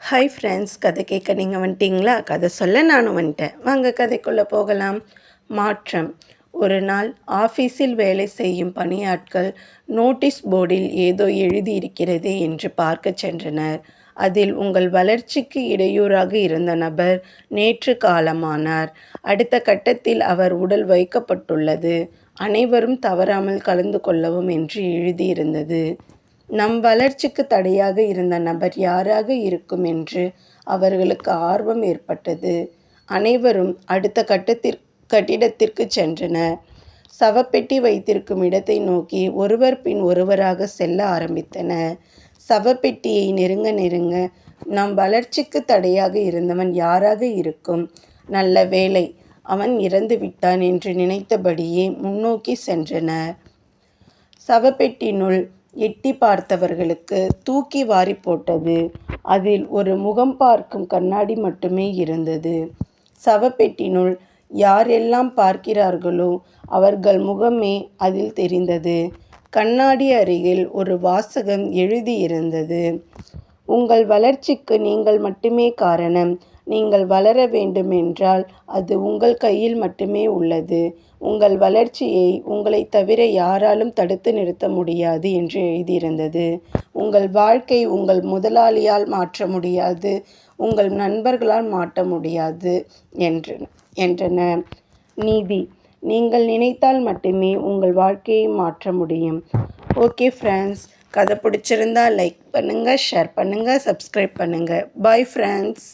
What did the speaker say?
Hi friends கதை கேட்க நீங்கள் வந்துட்டீங்களா? கதை சொல்ல நானும் வந்துட்டேன். வாங்க கதைக்குள்ளே போகலாம். மாற்றம். ஒரு நாள் ஆஃபீஸில் வேலை செய்யும் பணியாட்கள் நோட்டீஸ் போர்டில் ஏதோ எழுதியிருக்கிறது என்று பார்க்க சென்றனர். அதில் உங்கள் வளர்ச்சிக்கு இடையூறாக இருந்த நபர் நேற்று காலமானார். அடுத்த கட்டத்தில் அவர் உடல் வைக்கப்பட்டுள்ளது. அனைவரும் தவறாமல் கலந்து கொள்ளவும் என்று எழுதியிருந்தது. நம் வளர்ச்சிக்கு தடையாக இருந்த நபர் யாராக இருக்கும் என்று அவர்களுக்கு ஆர்வம் ஏற்பட்டது. அனைவரும் அடுத்த கட்டத்திற்கு கட்டிடத்திற்கு சென்றனர். சவப்பெட்டி வைத்திருக்கும் இடத்தை நோக்கி ஒருவர் பின் ஒருவராக செல்ல ஆரம்பித்தனர். சவப்பெட்டியை நெருங்க நெருங்க நம் வளர்ச்சிக்கு தடையாக இருந்தவன் யாராக இருக்கும்? நல்ல வேலை அவன் இறந்து விட்டான் என்று நினைத்தபடியே முன்னோக்கி சென்றனர். சவப்பெட்டினுள் எட்டி பார்த்தவர்களுக்கு தூக்கி வாரி போட்டது. அதில் ஒரு முகம் பார்க்கும் கண்ணாடி மட்டுமே இருந்தது. சவப்பெட்டினுள் யாரெல்லாம் பார்க்கிறார்களோ அவர்கள் முகமே அதில் தெரிந்தது. கண்ணாடி அருகில் ஒரு வாசகம் எழுதியிருந்தது. உங்கள் வளர்ச்சிக்கு நீங்கள் மட்டுமே காரணம். நீங்கள் வளர வேண்டுமென்றால் அது உங்கள் கையில் மட்டுமே உள்ளது. உங்கள் வளர்ச்சியை உங்களை தவிர யாராலும் தடுத்து நிறுத்த முடியாது என்று எழுதியிருந்தது. உங்கள் வாழ்க்கை உங்கள் முதலாளியால் மாற்ற முடியாது. உங்கள் நண்பர்களால் மாற்ற முடியாது என்று என்றன. நீதி நீங்கள் நினைத்தால் மட்டுமே உங்கள் வாழ்க்கையை மாற்ற முடியும். ஓகே ஃப்ரெண்ட்ஸ் கதை பிடிச்சிருந்தா லைக் பண்ணுங்கள் ஷேர் பண்ணுங்கள் சப்ஸ்கிரைப் பண்ணுங்கள் பாய் ஃப்ரெண்ட்ஸ்.